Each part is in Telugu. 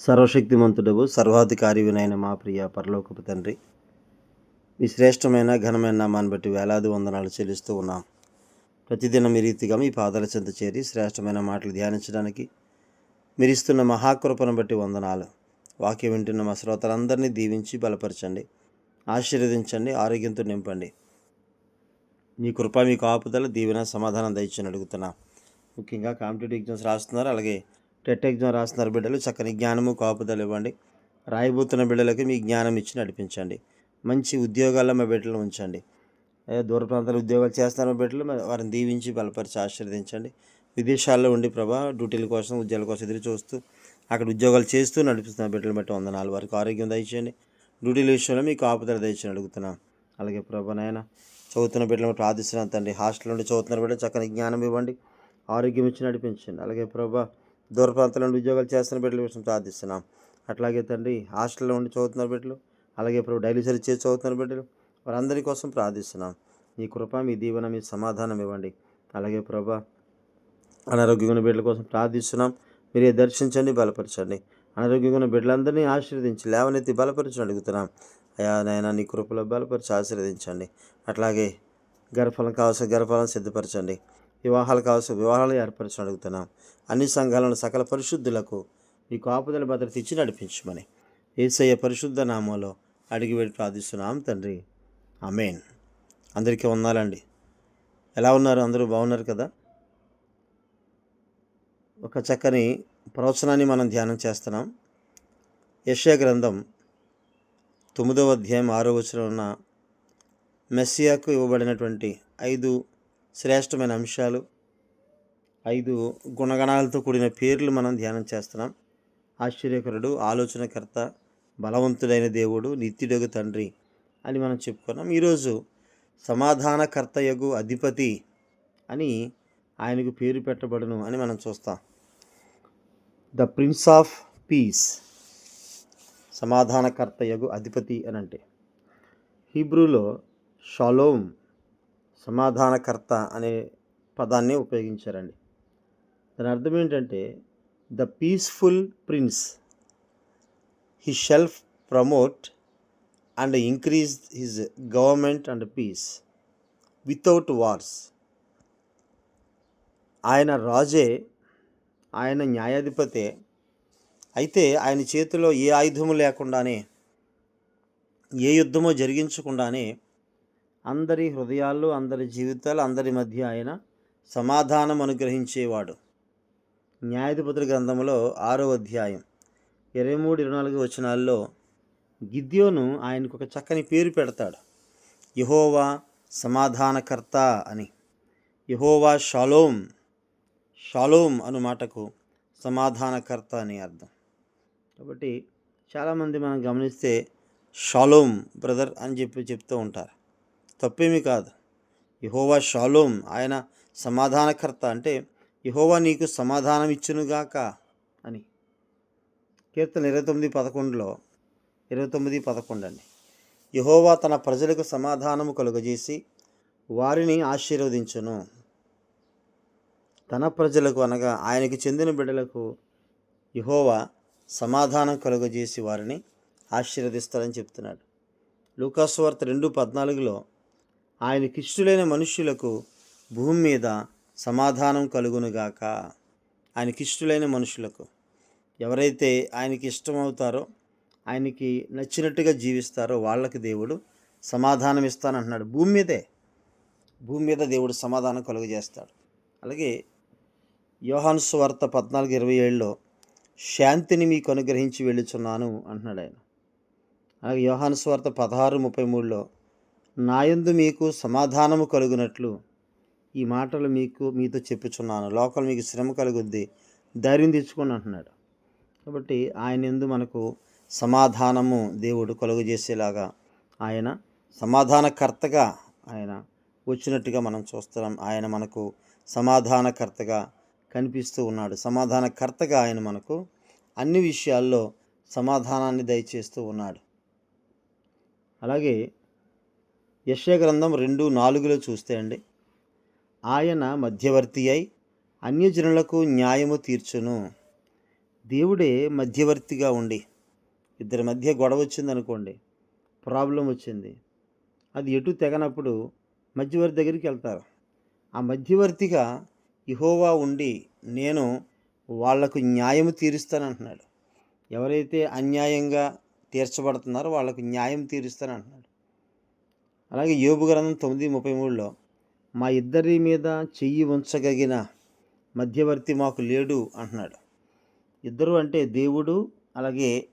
సర్వశక్తిమంతుడవు సర్వాధికారివినైన మా ప్రియ పరలోకపు తండ్రి మీ శ్రేష్టమైన ఘనమైన నామాన్ని బట్టి వేలాది వందనాలు చెల్లిస్తూ ఉన్నాం. ప్రతిదినం మీ రీతిగా మీ పాదాల చెంత చేరి శ్రేష్టమైన మాటలు ధ్యానించడానికి మీరు ఇస్తున్న మహాకృపను బట్టి వందనాలు. వాక్యం వింటున్న మా శ్రోతలందరినీ దీవించి బలపరచండి ఆశీర్వదించండి ఆరోగ్యంతో నింపండి. మీ కృప మీ కాపుదల దీవెన సమాధానం దయచని అడుగుతున్నా. ముఖ్యంగా కాంపిటేటివ్ ఎగ్జామ్స్ రాస్తున్నారు. అలాగే టెట్ ఎగ్జామ్ రాస్తున్నారు బిడ్డలు. చక్కని జ్ఞానము కాపుదలు ఇవ్వండి. రాయబోతున్న బిడ్డలకి మీ జ్ఞానం ఇచ్చి నడిపించండి. మంచి ఉద్యోగాల్లో మా బిడ్డలు ఉంచండి. అదే దూర ప్రాంతాల ఉద్యోగాలు చేస్తున్న మా బిడ్డలు. వారిని దీవించి బలపరిచి ఆశీర్వదించండి. విదేశాల్లో ఉండి ప్రభా డ్యూటీల కోసం ఉద్యోగాల కోసం ఎదురు చూస్తూ అక్కడ ఉద్యోగాలు చేస్తూ నడిపిస్తున్న బిడ్డలు బట్టి వందనాలు. వారికి ఆరోగ్యం దయచేయండి. డ్యూటీల విషయంలో మీకు ఆపుదల దయచేయండి అడుగుతున్నాం. అలాగే ప్రభా నాయన చదువుతున్న బిడ్డలను ప్రార్థిస్తున్నాను తండ్రి. హాస్టల్ నుండి చదువుతున్న బిడ్డ చక్కని జ్ఞానం ఇవ్వండి. ఆరోగ్యం ఇచ్చి నడిపించండి. అలాగే ప్రభా దూర ప్రాంతాల నుండి ఉద్యోగాలు చేస్తున్న బిడ్డల కోసం ప్రార్థిస్తున్నాం. అట్లాగే తండ్రి హాస్టల్లో ఉండి చదువుతున్న బిడ్డలు అలాగే ప్రభు డైలీ సరి చేసి చదువుతున్న బిడ్డలు వారందరి కోసం ప్రార్థిస్తున్నాం. మీ కృప మీ దీవెన మీ సమాధానం ఇవ్వండి. అలాగే ప్రభా అనారోగ్యమైన బిడ్డల కోసం ప్రార్థిస్తున్నాం. మీరే దర్శించండి బలపరచండి. అనారోగ్యమైన బిడ్డలందరినీ ఆశీర్వదించి లేవనెత్తి బలపరచని అడుగుతున్నాం. అయా నాయన నీ కృపలో బలపరిచి ఆశీర్వదించండి. అట్లాగే గర్భఫలం కావాల్సిన గర్భఫలం సిద్ధపరచండి. వివాహాలు కావచ్చు వివాహాలు ఏర్పరచని అడుగుతున్నాం. అన్ని సంఘాలను సకల పరిశుద్ధులకు మీ కాపుదల భద్రత ఇచ్చి నడిపించమని. ఏసయ్య పరిశుద్ధ నామంలో అడిగి వెళ్ళి ప్రార్థిస్తున్నాం తండ్రి. అమేన్ అందరికీ ఉన్నారండి ఎలా ఉన్నారు? అందరూ బాగున్నారు కదా? ఒక చక్కని ప్రవచనాన్ని మనం ధ్యానం చేస్తున్నాం. యశ్యా గ్రంథం తొమ్మిదవ అధ్యాయం ఆరో వచ్చిన ఉన్న మెస్సియాకు ఇవ్వబడినటువంటి ఐదు శ్రేష్టమైన అంశాలు. ఐదు గుణగణాలతో కూడిన పేర్లు మనం ధ్యానం చేస్తున్నాం. ఆశ్చర్యకరుడు ఆలోచనకర్త బలవంతుడైన దేవుడు నిత్యుడగు తండ్రి అని మనం చెప్పుకున్నాం. ఈరోజు సమాధానకర్తయగు అధిపతి అని ఆయనకు పేరు పెట్టబడును అని మనం చూస్తాం. ద ప్రిన్స్ ఆఫ్ పీస్ సమాధానకర్తయగు అధిపతి అని అంటే. హీబ్రూలో షాలోమ్ సమాధానకర్త అనే పదాన్ని ఉపయోగించారండి. దాని అర్థం ఏంటంటే the peaceful prince he shelf promote and increase his government and peace without wars. ఆయన రాజే ఆయన న్యాయాధిపతే. అయితే ఆయన చేతిలో ఏ ఆయుధము లేకుండానే ఏ యుద్ధమో జరిగించకుండానే అందరి హృదయాల్లో అందరి జీవితాలు అందరి మధ్య ఆయన సమాధానం అనుగ్రహించేవాడు. న్యాయాధిపతుల గ్రంథంలో ఆరో అధ్యాయం ఇరవై మూడు ఇరవై నాలుగు వచనాల్లో గిద్యోను ఆయనకు ఒక చక్కని పేరు పెడతాడు. యహోవా సమాధానకర్త అని. యహోవా షాలోమ్ షాలోమ్ అను మాటకు సమాధానకర్త అని అర్థం. కాబట్టి చాలామంది మనం గమనిస్తే షాలోమ్ బ్రదర్ అని చెప్పి చెప్తూ ఉంటారు. తప్పేమీ కాదు. యహోవా షాలోమ్ ఆయన సమాధానకర్త అంటే యహోవా నీకు సమాధానం ఇచ్చునుగాక అని. కీర్తన ఇరవై తొమ్మిది పదకొండులో ఇరవై తొమ్మిది పదకొండు అండి. యహోవా తన ప్రజలకు సమాధానము కలుగజేసి వారిని ఆశీర్వదించును. తన ప్రజలకు అనగా ఆయనకి చెందిన బిడ్డలకు యహోవా సమాధానం కలుగజేసి వారిని ఆశీర్వదిస్తారని చెప్తున్నాడు. లూకాస్వార్త రెండు పద్నాలుగులో ఆయనకిష్టులైన మనుష్యులకు భూమి మీద సమాధానం కలుగునుగాక. ఆయనకిష్టులైన మనుషులకు ఎవరైతే ఆయనకి ఇష్టమవుతారో ఆయనకి నచ్చినట్టుగా జీవిస్తారో వాళ్ళకి దేవుడు సమాధానం ఇస్తానంటున్నాడు. భూమి మీదే. భూమి మీద దేవుడు సమాధానం కలుగజేస్తాడు. అలాగే యోహాను స్వార్త పద్నాలుగు ఇరవై ఏడులో శాంతిని మీకు అనుగ్రహించి వెళ్ళుచున్నాను అంటున్నాడు ఆయన. అలాగే యోహాను స్వార్త పదహారు ముప్పై మూడులో నాయందు మీకు సమాధానము కలుగునట్లు ఈ మాటలు మీకు మీతో చెప్పుచున్నాను. లోకల్ మీకు శ్రమ కలుగుద్ది. ధైర్యం తెచ్చుకొని అంటున్నాడు. కాబట్టి ఆయన ఎందు మనకు సమాధానము దేవుడు కలుగు చేసేలాగా ఆయన సమాధానకర్తగా ఆయన వచ్చినట్టుగా మనం చూస్తున్నాం. ఆయన మనకు సమాధానకర్తగా కనిపిస్తూ ఉన్నాడు. సమాధానకర్తగా ఆయన మనకు అన్ని విషయాల్లో సమాధానాన్ని దయచేస్తూ ఉన్నాడు. అలాగే యశగ్రంథం గ్రంథం రెండు నాలుగులో చూస్తే అండి ఆయన మధ్యవర్తి అయి అన్యజనులకు న్యాయము తీర్చును. దేవుడే మధ్యవర్తిగా ఉండి ఇద్దరి మధ్య గొడవ వచ్చింది అనుకోండి ప్రాబ్లం వచ్చింది. అది ఎటు తెగనప్పుడు మధ్యవర్తి దగ్గరికి వెళ్తారు. ఆ మధ్యవర్తిగా ఇహోవా ఉండి నేను వాళ్ళకు న్యాయం తీరుస్తానంటున్నాడు. ఎవరైతే అన్యాయంగా తీర్చబడుతున్నారో వాళ్ళకు న్యాయం తీరుస్తానంటున్నాడు. అలాగే యోబు గ్రంథం తొమ్మిది ముప్పై మూడులో మా ఇద్దరి మీద చెయ్యి ఉంచగలిగిన మధ్యవర్తి మాకు లేడు అంటున్నాడు. ఇద్దరు అంటే దేవుడు అలాగే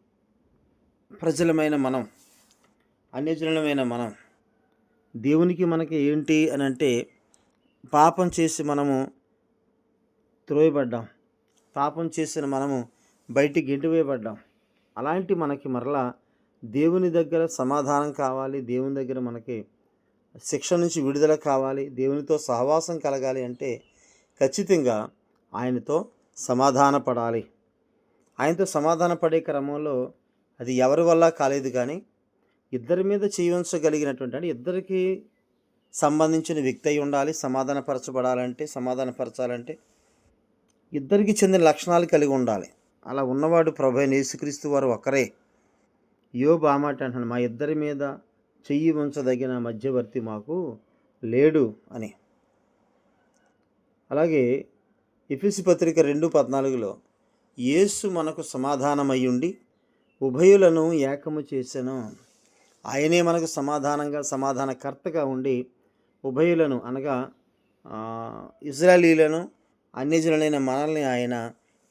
ప్రజలమైన మనం అన్యజనులమైన మనం. దేవునికి మనకి ఏంటి అని అంటే పాపం చేసి మనము త్రోయబడ్డాం. పాపం చేసిన మనము బయటికి గెంటివేయబడ్డాం అలాంటి మనకి మరలా దేవుని దగ్గర సమాధానం కావాలి దేవుని దగ్గర మనకి శిక్ష నుంచి విడుదల కావాలి దేవునితో సహవాసం కలగాలి అంటే ఖచ్చితంగా ఆయనతో సమాధాన పడాలి ఆయనతో సమాధాన పడే క్రమంలో అది ఎవరి వల్ల కాలేదు కానీ ఇద్దరి మీద చేయించగలిగినటువంటి అంటే ఇద్దరికి సంబంధించిన వ్యక్తి అయి ఉండాలి సమాధానపరచబడాలంటే సమాధానపరచాలంటే ఇద్దరికి చెందిన లక్షణాలు కలిగి ఉండాలి. అలా ఉన్నవాడు ప్రభు అయిన యేసుక్రీస్తు వారు ఒకరే యో బామాట అంటున్నాడు మా ఇద్దరి మీద చెయ్యి ఉంచదగిన మధ్యవర్తి మాకు లేడు అని. అలాగే ఇఫిసి పత్రిక రెండు పద్నాలుగులో యేసు మనకు సమాధానమయ్యుండి ఉభయులను ఏకము చేసెను. ఆయనే మనకు సమాధానంగా సమాధానకర్తగా ఉండి ఉభయులను అనగా ఇజ్రాయలీలను అన్యజనులైన మనల్ని ఆయన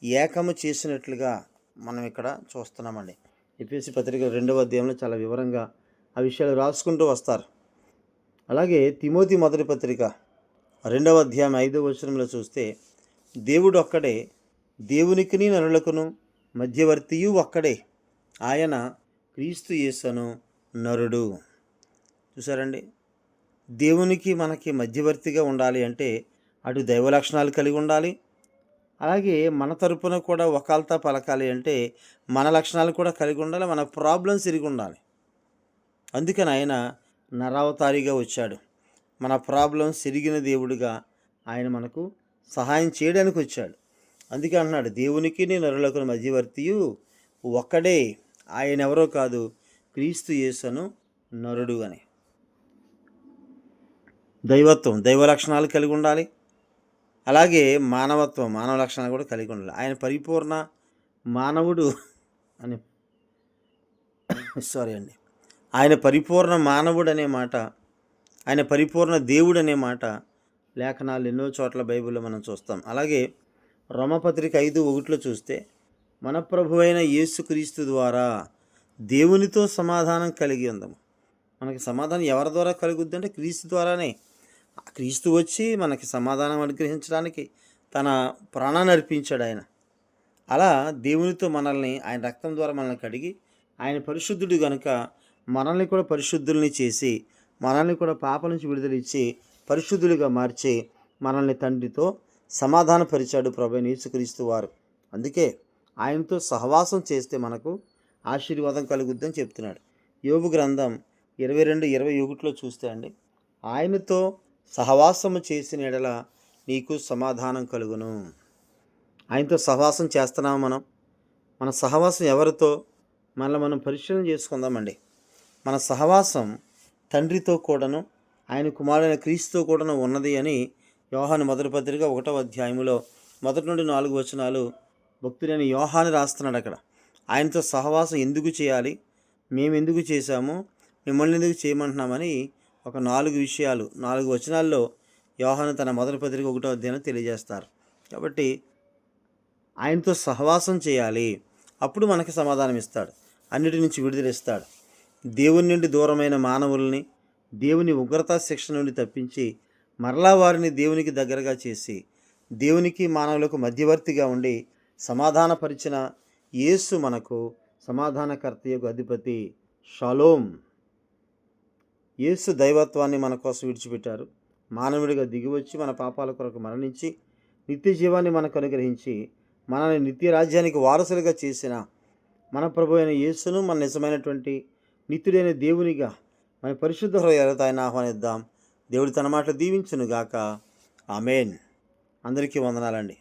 ఏకము చేసినట్లుగా మనం ఇక్కడ చూస్తున్నామండి. ఎపిఎస్సి పత్రిక రెండవ అధ్యాయంలో చాలా వివరంగా ఆ విషయాలు రాసుకుంటూ వస్తారు. అలాగే తిమోతి మొదటి పత్రిక రెండవ అధ్యాయం ఐదవ వచనంలో చూస్తే దేవుడు ఒక్కడే దేవునికిని నరులకును మధ్యవర్తియు ఒక్కడే ఆయన క్రీస్తు యేసను నరుడు. చూసారండి దేవునికి మనకి మధ్యవర్తిగా ఉండాలి అంటే అటు దైవ లక్షణాలు కలిగి ఉండాలి అలాగే మన తరపున కూడా ఒకళ్ళతో పలకాలి అంటే మన లక్షణాలు కూడా కలిగి ఉండాలి మన ప్రాబ్లమ్స్ తిరిగి ఉండాలి. అందుకని ఆయన నరావతారిగా వచ్చాడు. మన ప్రాబ్లమ్స్ సిరిగిన దేవుడిగా ఆయన మనకు సహాయం చేయడానికి వచ్చాడు. అందుకే అంటున్నాడు దేవునికి నరులకు మధ్యవర్తియు ఒక్కడే ఆయన ఎవరో కాదు క్రీస్తు యేసను నరుడు అని. దైవత్వం దైవ లక్షణాలు కలిగి ఉండాలి. అలాగే మానవత్వం మానవ లక్షణాలు కూడా కలిగి ఉండాలి. ఆయన పరిపూర్ణ మానవుడు అని సారీ అండి. ఆయన పరిపూర్ణ మానవుడు అనే మాట ఆయన పరిపూర్ణ దేవుడు అనే మాట లేఖనాలు ఎన్నో చోట్ల బైబిల్లో మనం చూస్తాం. అలాగే రోమపత్రిక ఐదు ఒకటిలో చూస్తే మన ప్రభు అయిన యేసుక్రీస్తు ద్వారా దేవునితో సమాధానం కలిగి ఉందాము. మనకి సమాధానం ఎవరి ద్వారా కలుగుద్ది అంటే క్రీస్తు ద్వారానే. క్రీస్తు వచ్చి మనకి సమాధానం అనుగ్రహించడానికి తన ప్రాణాన్ని అర్పించాడు ఆయన. అలా దేవునితో మనల్ని ఆయన రక్తం ద్వారా మనల్ని కడిగి ఆయన పరిశుద్ధుడు కనుక మనల్ని కూడా పరిశుద్ధుల్ని చేసి మనల్ని కూడా పాప నుంచి విడుదల ఇచ్చి పరిశుద్ధులుగా మార్చి మనల్ని తండ్రితో సమాధానపరిచాడు ప్రభు అయిన యేసుక్రీస్తు వారు. అందుకే ఆయనతో సహవాసం చేస్తే మనకు ఆశీర్వాదం కలుగుద్దని చెప్తున్నాడు. యోగు గ్రంథం ఇరవై రెండు ఇరవై ఒకటిలో చూస్తే అండి ఆయనతో సహవాసము చేసిన ఎడల నీకు సమాధానం కలుగును. ఆయనతో సహవాసం చేస్తున్నాము మనం? మన సహవాసం ఎవరితో? మనల్ని మనం పరిశీలన చేసుకుందామండి. మన సహవాసం తండ్రితో కూడాను ఆయన కుమారుడైన క్రీస్తుతో కూడాను ఉన్నది అని యోహాను మొదటి పత్రిక ఒకటవ అధ్యాయములో మొదటి నుండి నాలుగు వచనాలు భక్తుడైన యోహాను రాస్తున్నాడు అక్కడ. ఆయనతో సహవాసం ఎందుకు చేయాలి? మేము ఎందుకు చేశాము? మిమ్మల్ని ఎందుకు చేయమంటున్నామని ఒక నాలుగు విషయాలు నాలుగు వచనాల్లో యోహాను తన మొదటి పత్రిక ఒకటో అధ్యాయం తెలియజేస్తారు. కాబట్టి ఆయనతో సహవాసం చేయాలి. అప్పుడు మనకి సమాధానం ఇస్తాడు. అన్నిటి నుంచి విడుదలిస్తాడు దేవుని నుండి దూరమైన మానవుల్ని దేవుని ఉగ్రతా శిక్ష నుండి తప్పించి మరలా వారిని దేవునికి దగ్గరగా చేసి దేవునికి మానవులకు మధ్యవర్తిగా ఉండి సమాధానపరిచిన యేసు మనకు సమాధానకర్త యొక్క అధిపతి షలోం. యేసు దైవత్వాన్ని మన కోసం విడిచిపెట్టారు. మానవుడిగా దిగివచ్చి మన పాపాల కొరకు మరణించి నిత్య జీవాన్ని మనకు అనుగ్రహించి మనల్ని నిత్య రాజ్యానికి వారసులుగా చేసిన మన ప్రభు అయిన యేసును మన నిజమైనటువంటి నిత్యుడైన దేవునిగా మన పరిశుద్ధ హృదయాలతో ఆయన ఆహ్వానిద్దాం. దేవుడు తన మాట దీవించును గాక ఆమెన్. అందరికీ వందనాలండి.